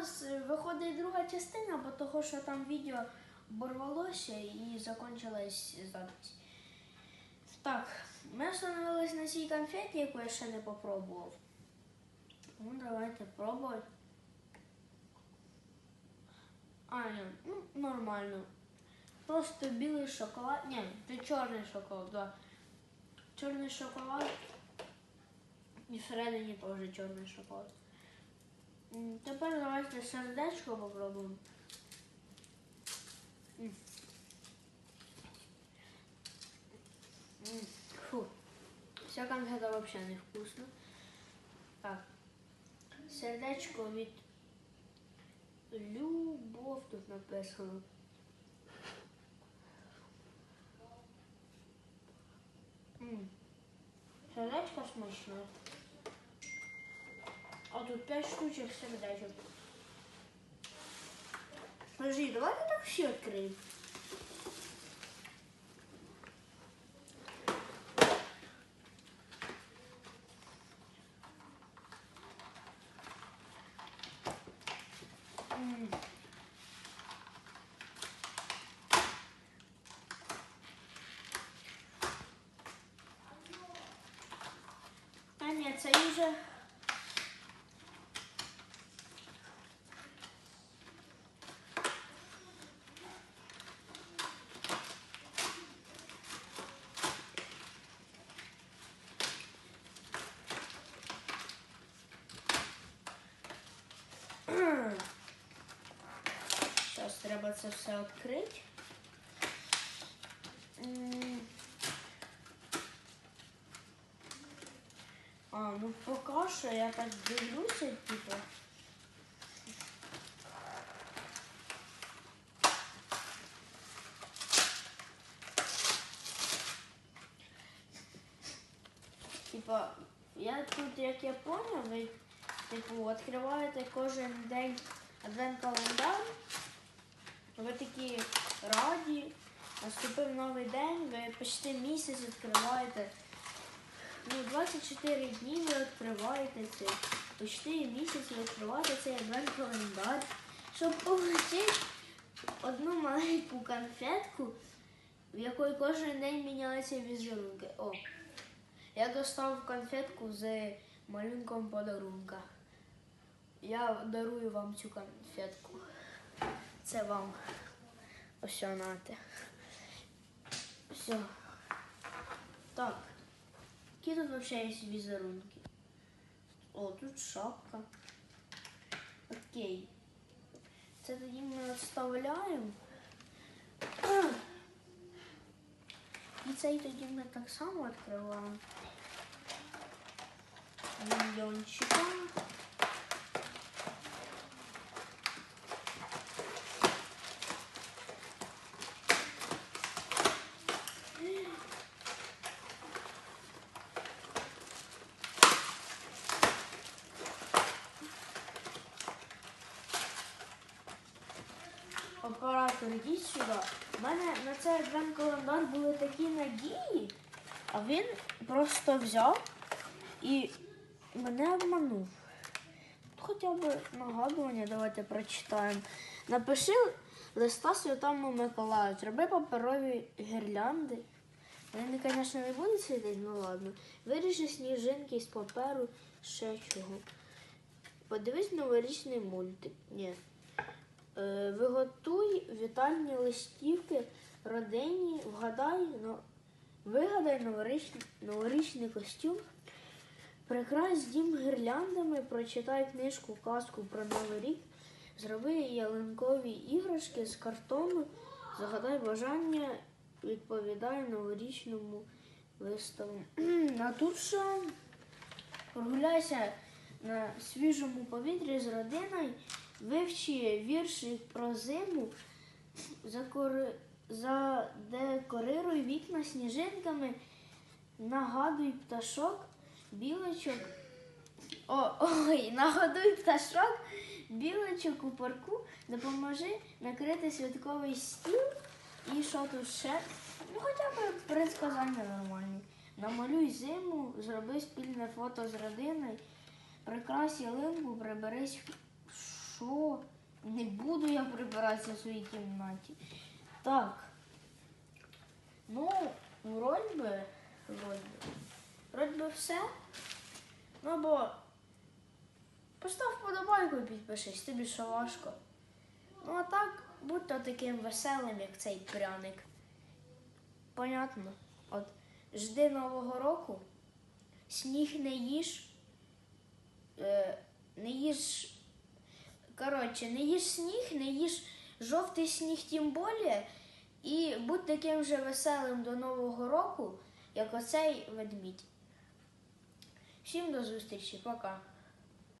нас е, виходить друга частина, бо того, що там відео оборвалося і закінчилась запись. Так, ми встановились на цій конфеті, яку я ще не попробував. Ну, давайте пробувати. А, ні, ну, нормально. Просто білий шоколад. Ні, це чорний шоколад, да. Чорний шоколад. І всередині теж чорний шоколад. Тепер давайте сердечко попробуємо. Фу. Вся конфета вообще не вкусна. Так. Сердечко від Любов тут написано. Сердечко смачне. А тут 5 штучек сердечок. Подожди, давайте так все откроем. М. А ні, це треба це все відкрити. А, ну поки що я так дивлюся, типу. Типа, я тут, як я поняв, ви типу відкриваєте кожен день адвент-календар. Ви такі раді. Наступив новий день, ви почти місяць відкриваєте. Ну, 24 дні ви відкриваєте це. Почти місяць ви відкриваєте цей адвент-календар, щоб отримати одну маленьку конфетку, в якої кожен день мінялися візерунки. О, я достав конфетку з малюнком подарунка. Я дарую вам цю конфетку. Це вам. Ось нате. Все. Так. Які тут взагалі є візерунки? О, тут шапка. Окей. Це тоді ми вставляємо. І цей тоді ми так само відкриваємо. Мільйончика. Оператор, йдіть сюди. У мене на цей адвент календар були такі надії, а він просто взяв і мене обманув. Хоча б нагадування, давайте прочитаємо. Напиши листа Святому Миколаю, зроби паперові гірлянди. Вони, звісно, не будуть світити, ну ладно. Виріжи сніжинки з паперу, ще чого. Подивись новорічний мультик. Ні. Е, Виготуй вітальні листівки родині, вгадай, но, вигадай новорічний, новорічний костюм, прикрась дім гірляндами, прочитай книжку казку про Новий рік, зроби ялинкові іграшки з картону, загадай бажання, відповідай новорічному виставу. А тут що? Прогуляйся на свіжому повітрі з родиною, вивчи вірші про зиму, закори... задекорируй вікна сніжинками, нагадуй пташок, білочок. О, ой, нагадуй пташок, білочок у парку, допоможи накрити святковий стіл і що тут ще? Ну, хоча б предсказання нормальні. Намалюй зиму, зроби спільне фото з родиною, прикрась ялинку, приберись. Що? Не буду я прибиратися в своїй кімнаті. Так. Ну, вроді би, вроді би. Вроді би все. Ну бо постав вподобайку і підпишись, тобі що важко. Ну а так, будь то таким веселим, як цей пряник. Понятно. От жди Нового року, сніг не їж, е, не їж. Коротше, не їж сніг, не їж жовтий сніг тим більше. І будь таким же веселим до Нового року, як оцей ведмідь. Всім до зустрічі, пока.